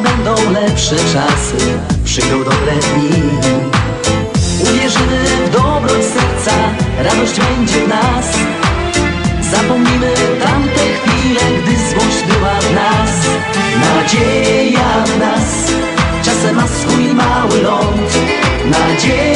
lepsze czasy, przyjdą dobre dni. Uwierzymy w dobroć serca, radość będzie w nas. Zapomnimy tamte chwile, gdy złość była w nas. Nadzieja w nas, czasem ma swój mały ląd. Nadzieja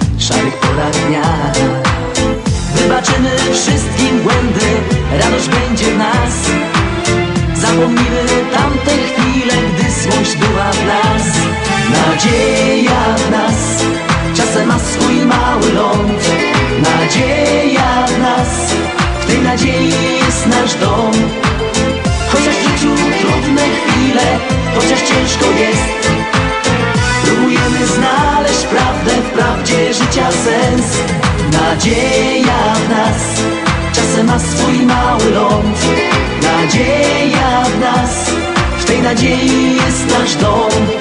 szarych porach dnia. Wybaczymy wszystkim błędy, radość będzie w nas. Zapomnimy życia sens. Nadzieja w nas. Czasem ma swój mały ląd. Nadzieja w nas, w tej nadziei jest nasz dom